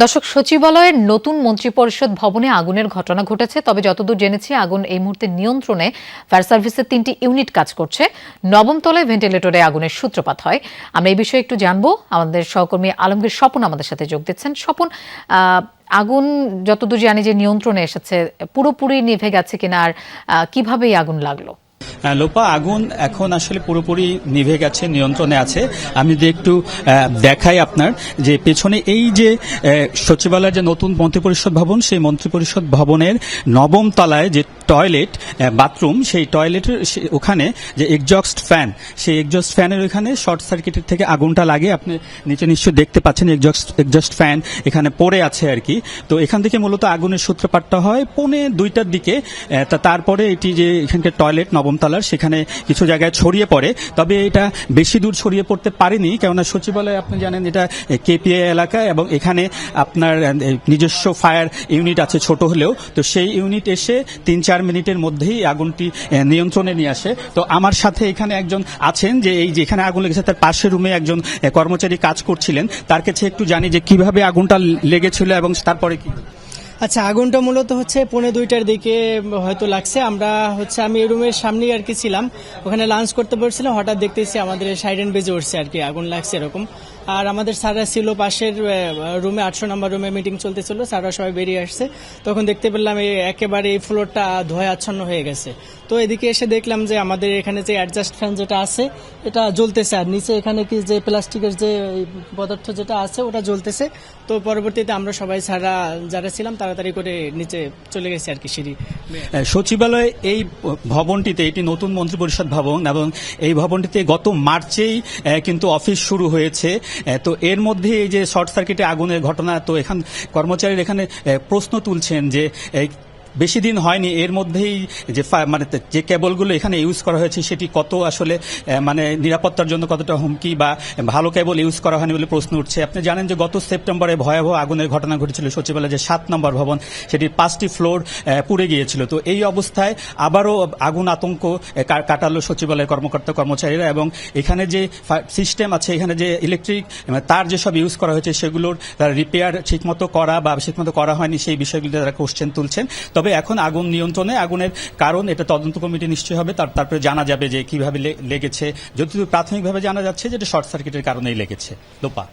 দর্শক, সচিবালয়ের নতুন মন্ত্রিপরিষদ ভবনে আগুনের ঘটনা ঘটেছে। তবে যতদূর জেনেছি, আগুন এই মুহূর্তে নিয়ন্ত্রণে। ফায়ার সার্ভিসের তিনটি ইউনিট কাজ করছে। নবম তলায় ভেন্টিলেটরে আগুনের সূত্রপাত হয়। আমরা এই বিষয়ে একটু জানব। আমাদের সহকর্মী আলমগীর স্বপন আমাদের সাথে যোগ দিচ্ছেন। স্বপন আগুন যতদূর জানি যে নিয়ন্ত্রণে এসেছে, পুরোপুরি নিভে গেছে কিনা আর কীভাবে এই আগুন লাগল? লোপা, আগুন এখন আসলে পুরোপুরি নিভে গেছে, নিয়ন্ত্রণে আছে। আমি যদি একটু দেখাই আপনার যে পেছনে এই যে সচিবালয়ের যে নতুন মন্ত্রিপরিষদ ভবন, সেই মন্ত্রিপরিষদ ভবনের নবম তলায় যে টয়লেট বাথরুম, সেই টয়লেটের ওখানে যে এক্সজস্ট ফ্যান সেই এক্সজস্ট ফ্যানের ওখানে শর্ট সার্কিটের থেকে আগুনটা লাগে আপনি নিচে নিশ্চয় দেখতে পাচ্ছেন এক্সজস্ট এক্সজস্ট ফ্যান এখানে পড়ে আছে আর কি। তো এখান থেকে মূলত আগুনের সূত্রপাতটা হয় পৌনে দুইটার দিকে তারপরে এটি যে এখানকার টয়লেট নবমতলার সেখানে কিছু জায়গায় ছড়িয়ে পড়ে। তবে এটা বেশি দূর ছড়িয়ে পড়তে পারেনি, কেননা সচিবালয় আপনি জানেন এটা কেপিএ এলাকা এবং এখানে আপনার নিজস্ব ফায়ার ইউনিট আছে ছোট হলেও। তো সেই ইউনিট এসে তিন চার মিনিটের মধ্যেই আগুনটি নিয়ন্ত্রণে নিয়ে আসে। তো আমার সাথে এখানে একজন আছেন যে এই যেখানে আগুন লেগেছে তার পাশের রুমে একজন কর্মচারী কাজ করছিলেন। তার কাছে একটু জানি যে কীভাবে আগুনটা লেগেছিল এবং তারপরে কি। আচ্ছা আগুনটা মূলত হচ্ছে পৌনে দুইটার দিকে হয়তো লাগছে। আমরা হচ্ছে, আমি এই রুমের সামনেই আর কি ছিলাম। ওখানে লাঞ্চ করতে পারছিলাম হঠাৎ দেখতেছি আমাদের সাইরেন বেজে উঠছে আর কি, আগুন লাগছে এরকম। আর আমাদের স্যাররা ছিল পাশের রুমে আটশো নম্বর রুমে মিটিং চলতেছিল, স্যাররা সবাই বেরিয়ে আসছে। তখন দেখতে পেলাম এই একেবারে এই ফ্লোরটা ধোয়া আচ্ছন্ন হয়ে গেছে। তো এদিকে এসে দেখলাম যে আমাদের এখানে যে অ্যাডজাস্ট ফ্যান যেটা আছে, এটা জ্বলতেছে। আর নিচে এখানে কি যে প্লাস্টিকের যে পদার্থ যেটা আছে, ওটা জ্বলতেছে। তো পরবর্তীতে আমরা সবাই সারা যারা ছিলাম, তাড়াতাড়ি করে নিচে চলে গেছি আর কি সিঁড়ি। সচিবালয় এই ভবনটিতে এটি নতুন মন্ত্রিপরিষদ ভবন এবং এই ভবনটিতে গত মার্চেই কিন্তু অফিস শুরু হয়েছে। তো এর মধ্যে এই যে শর্ট সার্কিটে আগুনের ঘটনা, তো এখান কর্মচারীর এখানে প্রশ্ন তুলছেন যে বেশি দিন হয়নি। এর মধ্যেই যে মানে যে কেবলগুলো এখানে ইউজ করা হয়েছে, সেটি কত আসলে মানে নিরাপত্তার জন্য কতটা হুমকি বা ভালো কেবল ইউজ করা হয়নি বলে প্রশ্ন উঠছে। আপনি জানেন যে গত সেপ্টেম্বরে ভয়াবহ আগুনের ঘটনা ঘটেছিল সচিবালয় যে সাত নম্বর ভবন, সেটির পাঁচটি ফ্লোর পুড়ে গিয়েছিল। তো এই অবস্থায় আবারও আগুন আতঙ্ক কাটালো সচিবালয়ের কর্মকর্তা কর্মচারীরা এবং এখানে যে সিস্টেম আছে, এখানে যে ইলেকট্রিক তার যেসব ইউজ করা হয়েছে, সেগুলোর রিপেয়ার ঠিকমতো করা বা ঠিকমতো করা হয়নি, সেই বিষয়গুলো তারা কোশ্চেন তুলছেন। তবে এখন আগুন নিয়ন্ত্রণে, আগুনের কারণ, এটা তদন্ত কমিটি নিশ্চয়ই হবে। তার, তারপরে জানা যাবে যে কীভাবে লেগেছে। যদি প্রাথমিকভাবে জানা যাচ্ছে যে এটা শর্ট সার্কিটের কারণেই লেগেছে। লোপা।